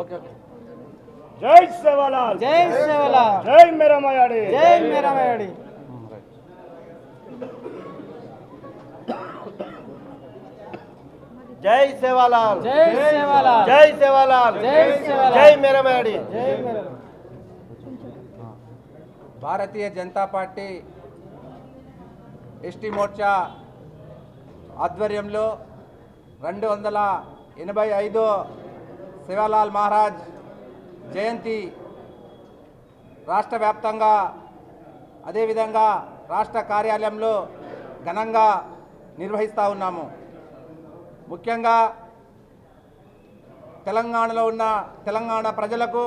Okay జై సేవాలాల్ జై సేవలాల్ జై మేరమయాడి. జై మేరమేడి జై సేవాలాల్ జై సేవలాల్ జై సేవాలాల్ జై సేవాలాల్. జై మేరమయాడి. జై భారతీయ జనతా పార్టీ ఎస్టీ మోర్చా ఆధ్వర్యంలో రెండు వందల ఎనభై ఐదో శివలాల్ మహారాజ్ జయంతి రాష్ట్ర వ్యాప్తంగా అదేవిధంగా రాష్ట్ర కార్యాలయంలో ఘనంగా నిర్వహిస్తూ ఉన్నాము. ముఖ్యంగా తెలంగాణలో ఉన్న తెలంగాణ ప్రజలకు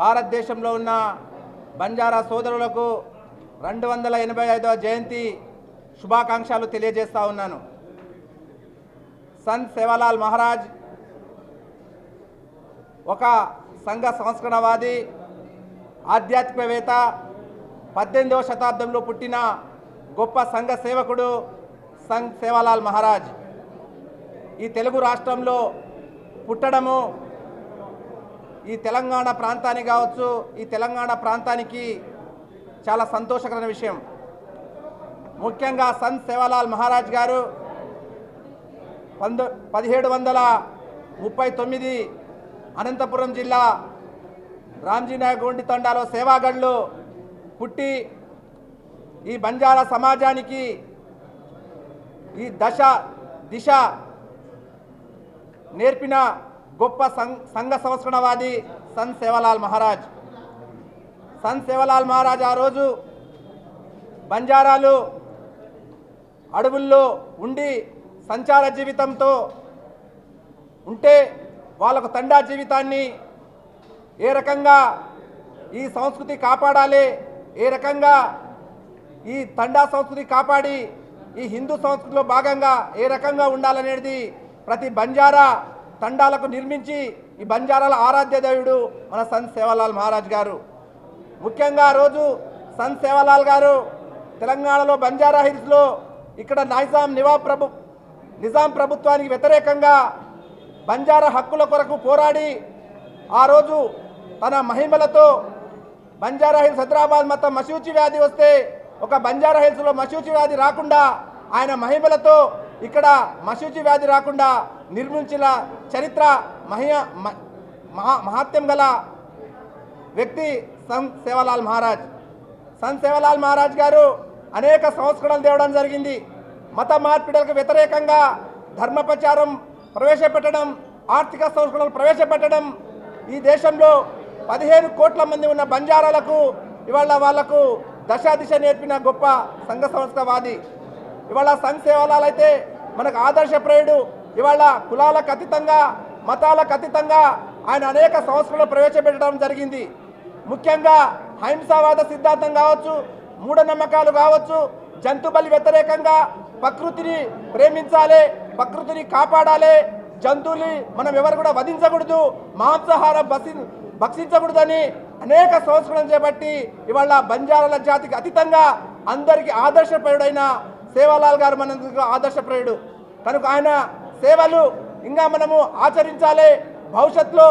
భారతదేశంలో ఉన్న బంజారా సోదరులకు రెండు వందల ఎనభై ఐదవ జయంతి శుభాకాంక్షలు తెలియజేస్తూ ఉన్నాను. సంత్ సేవాలాల్ మహారాజ్ ఒక సంఘ సంస్కరణవాది ఆధ్యాత్మికవేత్త పద్దెనిమిదవ శతాబ్దంలో పుట్టిన గొప్ప సంఘ సేవకుడు సంఘ్ సేవాలాల్ మహారాజ్. ఈ తెలుగు రాష్ట్రంలో పుట్టడము ఈ తెలంగాణ ప్రాంతానికి కావచ్చు ఈ తెలంగాణ ప్రాంతానికి చాలా సంతోషకరమైన విషయం. ముఖ్యంగా సంత్ సేవాలాల్ మహారాజ్ గారు పంతొ పదిహేడు వందల ముప్పై తొమ్మిది అనంతపురం జిల్లా రామ్జీనాయగొండి తండాలో సేవాగడ్లు పుట్టి ఈ బంజారా సమాజానికి ఈ దశ దిశ నేర్పిన గొప్ప సం- సంఘ సంస్కరణవాది సంత్ సేవలాల్ మహారాజ్. సంత్ సేవలాల్ మహారాజ్ ఆ రోజు బంజారాలు అడవుల్లో ఉండి సంచార జీవితంతో ఉంటే వాళ్ళకు తండా జీవితాన్ని ఏ రకంగా ఈ సంస్కృతి కాపాడాలి ఏ రకంగా ఈ తండా సంస్కృతి కాపాడి ఈ హిందూ సంస్కృతిలో భాగంగా ఏ రకంగా ఉండాలనేది ప్రతి బంజారా తండాలకు నిర్మించి ఈ బంజారాల ఆరాధ్య దేవుడు మన సంత్ సేవలాల్ మహారాజ్ గారు. ముఖ్యంగా రోజు సంత్ సేవలాల్ గారు తెలంగాణలో బంజారా హిల్స్లో ఇక్కడ నైజాం నివా ప్రభు నిజాం ప్రభుత్వానికి వ్యతిరేకంగా బంజారా హక్కుల కొరకు పోరాడి ఆ రోజు తన మహిమలతో బంజారా హిల్స్ హైదరాబాద్ మొత్తం మసూచి వ్యాధి వస్తే ఒక బంజారా హిల్స్లో మసూచి వ్యాధి రాకుండా ఆయన మహిమలతో ఇక్కడ మసూచి వ్యాధి రాకుండా నిర్మించిన చరిత్ర మహియ మ- మహా మహాత్యం గల వ్యక్తి సంత్ సేవలాల్ మహారాజ్. సంత్ సేవలాల్ మహారాజ్ గారు అనేక సంస్కరణలు తేవడం జరిగింది. మత మార్పిడులకు వ్యతిరేకంగా ధర్మ ప్రచారం ప్రవేశపెట్టడం ఆర్థిక సంస్కరణలు ప్రవేశపెట్టడం ఈ దేశంలో పదిహేను కోట్ల మంది ఉన్న బంజారాలకు ఇవాళ వాళ్ళకు దశా దిశ నేర్పిన గొప్ప సంఘ సంస్థవాది. ఇవాళ సంఘ్ సేవలాలు అయితే మనకు ఆదర్శప్రాయుడు ఇవాళ కులాలకు అతీతంగా మతాలకు అతీతంగా ఆయన అనేక సంస్కరణలు ప్రవేశపెట్టడం జరిగింది. ముఖ్యంగా హింసావాద సిద్ధాంతం కావచ్చు మూఢనమ్మకాలు కావచ్చు జంతు బలి వ్యతిరేకంగా ప్రకృతిని ప్రేమించాలి ప్రకృతిని కాపాడాలి. జంతువుని మనం ఎవరు కూడా వధించకూడదు. మాంసాహారం బసి భక్షించకూడదని అనేక సంస్కరణలు చేపట్టి ఇవాళ బంజారాల జాతికి అతీతంగా అందరికీ ఆదర్శప్రయుడైన సేవాలాల్ గారు మన ఆదర్శప్రయుడు కనుక ఆయన సేవలు ఇంకా మనము ఆచరించాలి. భవిష్యత్తులో